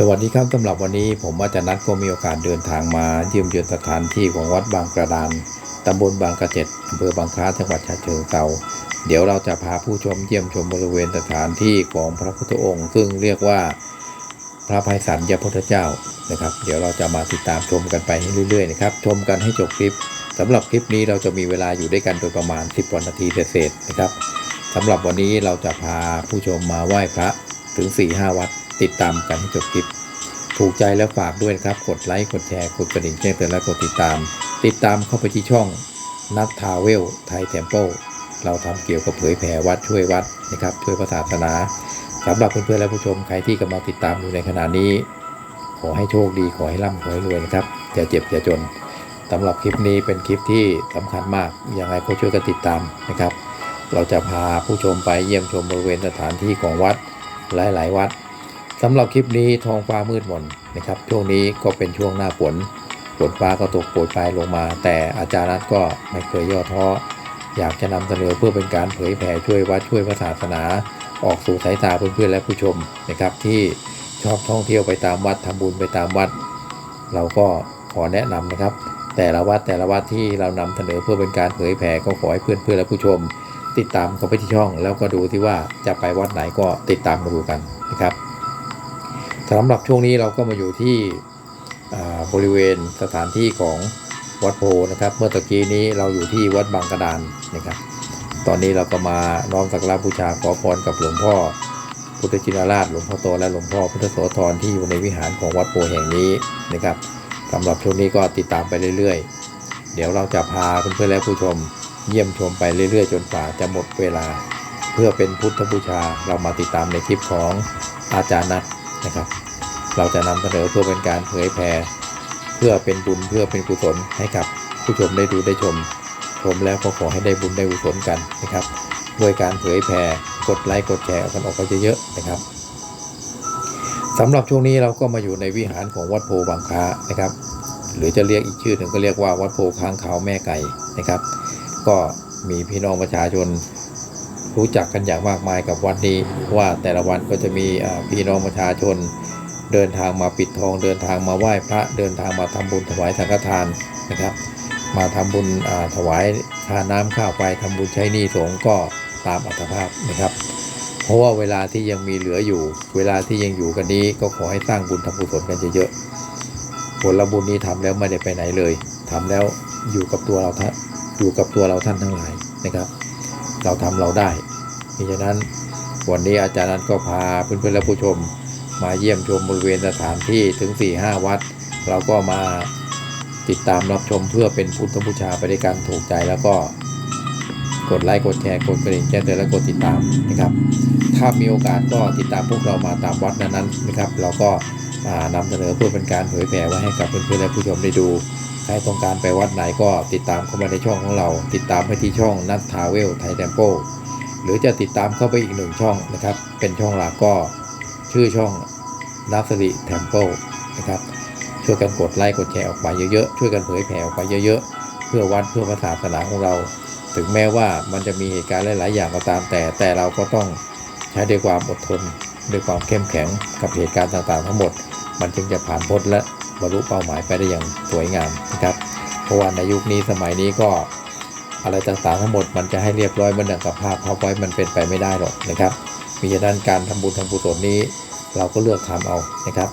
สวัสดีครับสำหรับวันนี้ผมอาจารย์นัทก็มีโอกาสเดินทางมาเยี่ยมเยือนสถานที่ของวัดบางกระดานตำบลบางกระเจ็ดอำเภอบางคล้าจังหวัดฉะเชิงเทราเดี๋ยวเราจะพาผู้ชมเยี่ยมชมบริเวณสถานที่ของพระพุทธองค์ ซึ่งเรียกว่าพระภัยสันยพุทธเจ้านะครับ เดี๋ยวเราจะมาติดตามชมกันไปให้เรื่อยๆนะครับชมกันให้จบคลิปสำหรับคลิปนี้เราจะมีเวลาอยู่ด้วยกันโดยประมาณ 10วันนาทีเศษๆนะครับสำหรับวันนี้เราจะพาผู้ชมมาไหว้พระถึง4-5วัด ติดตามกันให้จบคลิป ถูกใจแล้วฝากด้วยครับ กดไลค์ กดแชร์ กดกระดิ่งแจ้งเตือนและกดติดตาม ติดตามเข้าไปที่ช่องนัททาเวลไทยเทมเปิลเราทำเกี่ยวกับเผยแผ่วัดช่วยวัดนะครับ ช่วยพระศาสนาสำหรับเพื่อนๆและผู้ชมใครที่กำลังติดตามอยู่ในขณะนี้ ขอให้โชคดีขอให้ร่ำขอให้รวยนะครับอย่าเจ็บอย่าจนสำหรับคลิปนี้เป็นคลิปที่สำคัญมากยังไงก็ช่วยกันติดตามนะครับ เราจะพาผู้ชมไปเยี่ยมชมบริเวณสถานที่ของวัดหลาย ๆ วัด สำหรับคลิปนี้ท้องฟ้ามืดมนนะครับ ช่วงนี้ก็เป็นช่วงหน้าฝนฝนฟ้าก็ตกโปรยปลายลงมา แต่อาจารย์นัทก็ไม่เคยย่อท้ออยากจะนำเสนอเพื่อเป็นการเผยแผ่ช่วยวัดช่วยศาสนา ออกสู่สายตาเพื่อนๆและผู้ชมนะครับ ที่ชอบท่องเที่ยวไปตามวัดทำบุญไปตามวัด เราก็ขอแนะนำนะครับ แต่ละวัดแต่ละวัดที่เรานำเสนอเพื่อเป็นการเผยแผ่ก็ขอให้เพื่อนๆและผู้ชม ติดตามเข้าไปที่ช่อง แล้วก็ดูที่ว่าจะไปวัดไหนก็ติดตามมาดูกันนะครับ สำหรับช่วงนี้เราก็มาอยู่ที่บริเวณสถานที่ของวัดโพนะครับ เมื่อตะกี้นี้เราอยู่ที่วัดบางกระดานนะครับ ตอนนี้เราก็มาน้อมสักการะบูชาขอพรกับหลวงพ่อ พุทธชินราชหลวงพ่อโตและหลวงพ่อพุทธโสธรที่อยู่ในวิหารของวัดโพแห่งนี้นะครับสำหรับช่วงนี้ก็ติดตามไปเรื่อยๆ เดี๋ยวเราจะพาเพื่อนๆและผู้ชมเยี่ยมชมไปเรื่อยๆ จนกว่าจะหมดเวลา เพื่อเป็นพุทธบูชาเรามาติดตามในคลิปของอาจารย์นัท นะครับ เราจะนำเสนอเพื่อเป็นการเผยแผ่เพื่อเป็นบุญเพื่อเป็นกุศลให้กับผู้ชมได้ดูได้ชม ชมแล้วก็ขอให้ได้บุญได้กุศลกันนะครับด้วยการเผยแผ่กดไลค์กดแชร์กันออกไปเยอะๆนะครับสำหรับช่วงนี้เราก็มาอยู่ในวิหารของวัดโพบางค้านะครับ หรือจะเรียกอีกชื่อหนึ่งก็เรียกว่าวัดโพค้างขาวแม่ไก่นะครับ ก็มีพี่น้องประชาชน รู้จักกันอย่างมากมายกับวัดนี้ว่าแต่ละวันก็จะมีพี่น้องประชาชน เดินทางมาปิดทอง เดินทางมาไหว้พระเดินทางมาทำบุญถวายสังฆทานนะครับ มาทำบุญถวายค่านน้ำค่าวไฟทำบุญใช้หนี้สงฆ์ก็ตามอัตภาพนะครับ เพราะว่าเวลาที่ยังมีเหลืออยู่ เวลาที่ยังอยู่กันนี้ก็ขอให้สร้างบุญทำกุศลกันเยอะๆผลบุญนี้ทำแล้วไม่ได้ไปไหนเลยทำแล้วอยู่กับตัวเราท่านอยู่กับตัวเราท่านทั้งหลายนะครับ เราทำเราได้เพราะฉะนั้นวันนี้อาจารย์นั้นก็พาเพื่อนๆและผู้ชมมาเยี่ยมชมบริเวณสถานที่ถึง 4-5 วัด เราก็มาติดตามรับชมเพื่อเป็นพุทธบูชาไปด้วยกันถูกใจแล้วก็กดไลค์กดแชร์กดกระดิ่งแจ้งเตือนและกดติดตามนะครับ ถ้ามีโอกาสก็ติดตามพวกเรามาตามวัดนั้นๆนะครับ เราก็อ่านำเสนอเพื่อเป็นการเผยแผ่ไว้ให้กับเพื่อนๆและผู้ชมได้ดู ใครต้องการไปวัดไหนก็ติดตามเข้ามาในช่องของเรา ติดตามไปที่ช่องนัททาเวลไทยเทมโปหรือจะติดตามเข้าไปอีกหนึ่งช่องนะครับ เป็นช่องหลักก็ชื่อช่องนัสริเทมโปนะครับช่วยกันกดไลค์กดแชร์ออกไปเยอะๆช่วยกันเผยแผ่ออกไปเยอะๆ เพื่อวัดเพื่อพระศาสนาของเรา ถึงแม้ว่ามันจะมีเหตุการณ์หลายๆ อย่างก็ตามแต่ แต่เราก็ต้องใช้ด้วยความอดทน ด้วยความเข้มแข็งกับเหตุการณ์ต่างๆ ทั้งหมด มันจึงจะผ่านพ้นและ บรรลุเป้าหมายไปได้อย่างสวยงามนะครับ เพราะว่าในยุคนี้สมัยนี้ก็อะไรต่างๆทั้งหมดมันจะให้เรียบร้อยเหมือนอย่างกับภาพภาพไว้มันเป็นไปไม่ได้หรอกนะครับ มีฉะนั้นการทำบุญทำกุศลนี้ เราก็เลือกทำเอานะครับ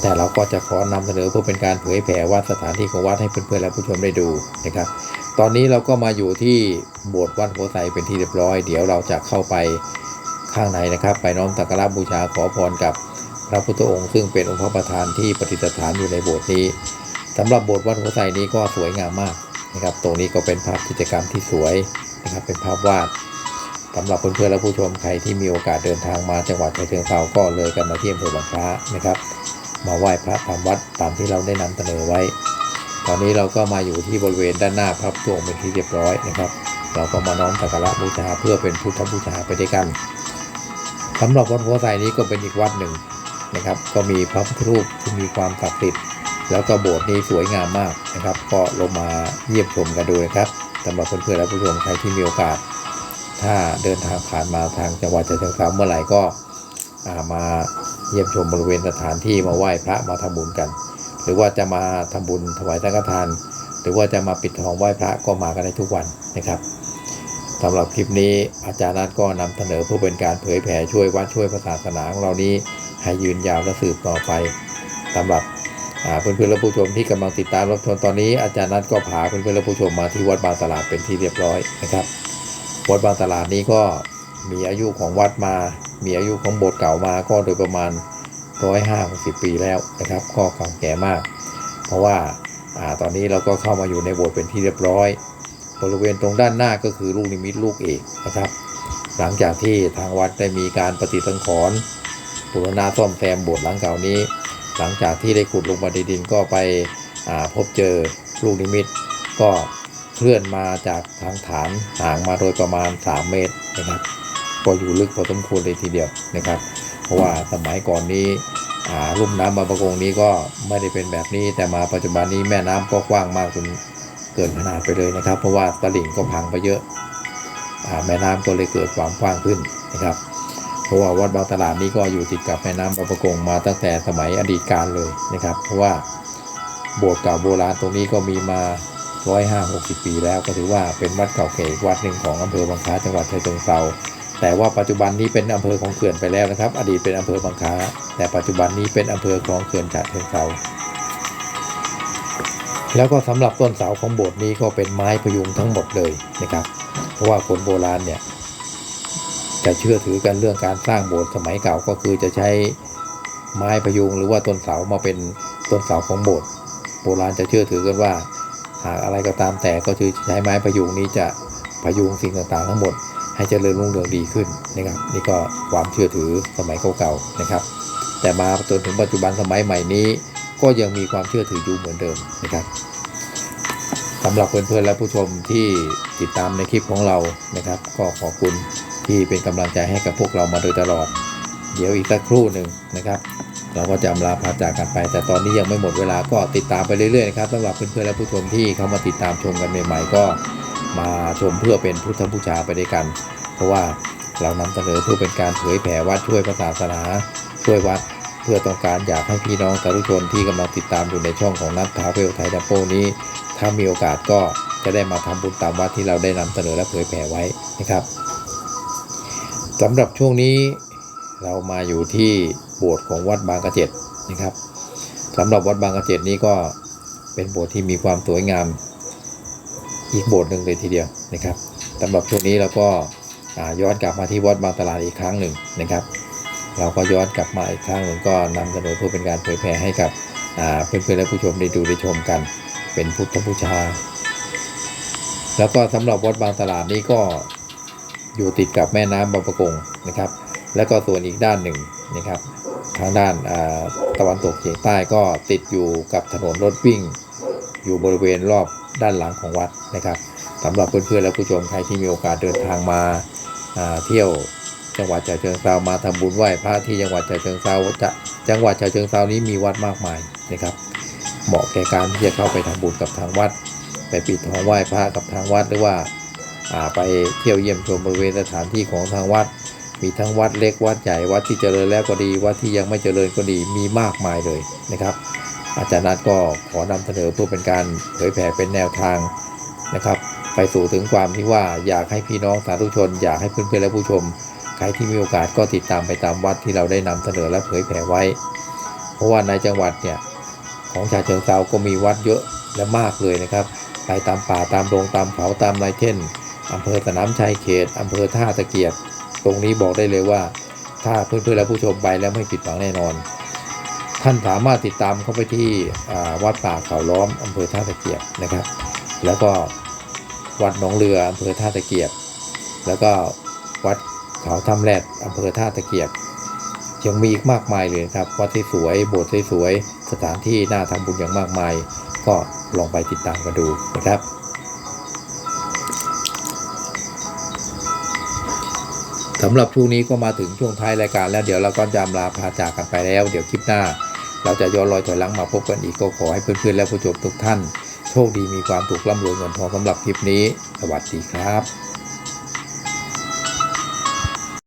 แต่เราก็จะขอนำเสนอเพื่อเป็นการเผยแผ่วัดสถานที่ของวัดให้เพื่อนๆและผู้ชมได้ดูนะครับ ตอนนี้เราก็มาอยู่ที่โบสถ์วัดโพไซเป็นที่เรียบร้อย เดี๋ยวเราจะเข้าไปข้างในนะครับ ไปน้อมสักการะบูชาขอพรกับ ระพุทธองค์ซึ่งเป็นองค์พระประธานที่ประดิษฐานอยู่ในโบสถ์นี้สำหรับโบสถ์วัดโพไซนี้ก็สวยงามมากนะครับ ตรงนี้ก็เป็นภาพกิจกรรมที่สวยนะครับเป็นภาพวาดสำหรับเพื่อนๆและผู้ชมใครที่มีโอกาสเดินทางมาจังหวัดฉะเชิงเทราก็เลยกันมาเที่อำเภอบางคล้านะครับ มาไหว้พระตามวัดตามที่เราได้นำเสนอไว้ ตอนนี้เราก็มาอยู่ที่บริเวณด้านหน้าพระพุทธองค์เป็นที่เรียบร้อยนะครับ เราก็มาน้อมสักการะบูชาเพื่อเป็นพุทธบูชาไปด้วยกันสำหรับวัดหัวไสนี้ก็เป็นอีกวัดหนึ่ง นะครับ ก็มีพระพุทธรูปที่มีความศักดิ์สิทธิ์แล้วก็โบสถ์นี้สวยงามมากนะครับ ก็ลงมาเยี่ยมชมกันดูนะครับสำหรับเพื่อนๆและผู้ชมใครที่มีโอกาส ถ้าเดินทางผ่านมาทางจังหวัดฉะเชิงเทราเมื่อไหร่ก็มาเยี่ยมชมบริเวณสถานที่มาไหว้พระมาทำบุญกัน หรือว่าจะมาทำบุญถวายสังฆทาน หรือว่าจะมาปิดทองไหว้พระก็มากันได้ทุกวันนะครับสำหรับคลิปนี้อาจารย์นัทก็นำเสนอเพื่อเป็นการเผยแผ่ช่วยวัดช่วยศาสนาของเรานี้ ให้ยืนยาวและสืบต่อไปสำหรับอ่าเพื่อนๆและผู้ชมที่กำลังติดตามรับชมตอนนี้อาจารย์นัทก็พาเพื่อนๆและผู้ชมมาที่วัดบางตลาดเป็นที่เรียบร้อยนะครับ วัดบางตลาดนี้ก็มีอายุของวัดมา มีอายุของโบสถ์เก่ามาก็โดยประมาณ150 ปีแล้วนะครับก็เก่าแก่มาก เพราะว่าอาตอนนี้เราก็เข้ามาอยู่ในโบสถ์เป็นที่เรียบร้อย บริเวณตรงด้านหน้าก็คือลูกนิมิตลูกเอกนะครับ หลังจากที่ทางวัดได้มีการปฏิสังขรณ์ บูรณะซ่อมแซมโบสถ์หลังเก่านี้ หลังจากที่ได้ขุดลงมาในดินก็ไปพบเจอลูกนิมิต ก็เคลื่อนมาจากทางฐานห่างมาโดยประมาณ 3 เมตรนะครับก็อยู่ลึกพอสมควรเลยทีเดียวนะครับ เพราะว่าสมัยก่อนนี้ลุ่มน้ำบางประกงนี้ก็ไม่ได้เป็นแบบนี้ แต่มาปัจจุบันนี้แม่น้ำก็กว้างมากจนเกินขนาดไปเลยนะครับ เพราะว่าตลิ่งก็พังไปเยอะอแม่น้ำก็เลยเกิดความกว้างขึ้นนะครับ ราะว่าวัดบางตลาดนี้ก็อยู่ติดกับแม่น้ำบางประกงมาตั้งแต่สมัยอดีตการเลยนะครับ เพราะว่าโบสถ์เก่าโบราณตรงนี้ก็มีมาร้อยห้าหกสิบปีแล้วก็ถือว่าเป็นวัดเก่าแก่วัดหนึ่งของอำเภอบางคล้าจังหวัดฉะเชิงเทราแต่ว่าปัจจุบันนี้เป็นอำเภอของเขื่อนไปแล้วนะครับ อดีตเป็นอำเภอบางคล้าแต่ปัจจุบันนี้เป็นอำเภอของเขื่อนฉะเชิงเทราแล้วก็สำหรับต้นเสาของโบสถ์นี้ก็เป็นไม้พยุงทั้งหมดเลยนะครับ เพราะว่าคนโบราณเนี่ย จะเชื่อถือกันเรื่องการสร้างโบสถ์สมัยเก่าก็คือจะใช้ไม้พยุงหรือว่าต้นเสามาเป็นต้นเสาของโบสถ์โบราณจะเชื่อถือกันว่า หากอะไรก็ตามแต่ก็คือใช้ไม้พยุงนี้จะพยุงสิ่งต่างๆ ทั้งหมด ให้เจริญรุ่งเรืองดีขึ้นนะครับ นี่ก็ความเชื่อถือสมัยเก่าๆนะครับ แต่มาจนถึงปัจจุบันสมัยใหม่นี้ ก็ยังมีความเชื่อถืออยู่เหมือนเดิมนะครับสำหรับเพื่อนๆและผู้ชมที่ติดตามในคลิปของเรานะครับ ก็ขอบคุณ ที่เป็นกำลังใจให้กับพวกเรามาโดยตลอด เดี๋ยวอีกสักครู่หนึ่งนะครับ เราก็จะอำลาพาจากกันไป แต่ตอนนี้ยังไม่หมดเวลาก็ติดตามไปเรื่อยๆนะครับสำหรับเพื่อนๆและผู้ชมที่เข้ามาติดตามชมกันใหม่ๆก็มาชมเพื่อเป็นพุทธบูชาไปด้วยกัน เพราะว่าเรานำเสนอเพื่อเป็นการเผยแผ่วัดช่วยพระศาสนา ช่วยวัดเพื่อต้องการอยากให้พี่น้องสาธุชนที่กำลังติดตามอยู่ในช่องของนัททาเวลไทยดัโปนี้ ถ้ามีโอกาสก็จะได้มาทำบุญตามวัดที่เราได้นำเสนอและเผยแผ่ไว้นะครับ สำหรับช่วงนี้เรามาอยู่ที่โบสถ์ของวัดบางกระเจ็ดนะครับสำหรับวัดบางกระเจ็ดนี้ก็เป็นโบสถ์ที่มีความสวยงามอีกโบสถ์หนึ่งเลยทีเดียวนะครับสำหรับช่วงนี้เราก็ย้อนกลับมาที่วัดบางตลาดอีกครั้งหนึ่งนะครับ เราก็ย้อนกลับมาอีกครั้งหนึ่งก็นำเสนอเพื่อเป็นการเผยแผ่ให้กับเพื่อนๆและผู้ชมได้ดูได้ชมกัน เป็นพุทธบูชา แล้วก็สำหรับวัดบางตลาดนี้ก็ อยู่ติดกับแม่น้ำบางประกงนะครับ แล้วก็ส่วนอีกด้านหนึ่งนะครับ ทางด้านาตะวันตกเฉียงใต้ก็ติดอยู่กับถนนรถวิ่ง อยู่บริเวณรอบด้านหลังของวัดนะครับสำหรับเพื่อนๆและผู้ชมใครที่มีโอกาสเดินทางมาาเที่ยวจังหวัดฉะเชิงเทรามาทำบุญไหว้พระที่จังหวัดฉะเชิงเทราจะจังหวัดฉะเชิงเทรานี้มีวัดมากมายนะครับเหมาะแก่การที่จะเข้าไปทำบุญกับทางวัด ไปปิดทองไหว้พระกับทางวัดหรือว่า ไปเที่ยวเยี่ยมชมบริเวณสถานที่ของทางวัด มีทั้งวัดเล็กวัดใหญ่วัดที่เจริญแล้วก็ดี วัดที่ยังไม่เจริญก็ดีมีมากมายเลยนะครับ อาจารย์นัทก็ขอนำเสนอเพื่อเป็นการเผยแผ่เป็นแนวทางนะครับ ไปสู่ถึงความที่ว่าอยากให้พี่น้องสาธุชน อยากให้เพื่อนๆและผู้ชมใครที่มีโอกาสก็ติดตามไปตามวัดที่เราได้นำเสนอและเผยแผ่ไว้ เพราะว่าในจังหวัดเนี่ยของชาเชิงเซาก็มีวัดเยอะและมากเลยนะครับ ไปตามป่าตามโรงตามเขาตามไรเช่น อำเภอสนามชัยเขตอำเภอท่าตะเกียบ ตรงนี้บอกได้เลยว่า ถ้าเพื่อนๆและผู้ชมไปแล้วไม่ผิดหวังแน่นอน ท่านสามารถติดตามเข้าไปที่วัดป่าเขาล้อมอำเภอท่าตะเกียบนะครับ แล้วก็วัดหนองเรืออำเภอท่าตะเกียบ แล้วก็วัดเขาถ้ำแรดอำเภอท่าตะเกียบยังมีอีกมากมายเลยนะครับวัดที่สวยโบสถ์สวยสถานที่น่าทำบุญอย่างมากมาย ก็ลองไปติดตามกันดูนะครับ สำหรับช่วงนี้ก็มาถึงช่วงท้ายรายการแล้วเดี๋ยวเราก็จะอำลาพาจากกันไปแล้ว เดี๋ยวคลิปหน้า เราจะย้อนรอยถอยหลังมาพบกันอีกก็ขอให้เพื่อนๆและผู้ชมทุกท่าน โชคดีมีความถูกล่ำรวยเงินทองสำหรับคลิปนี้ สวัสดีครับ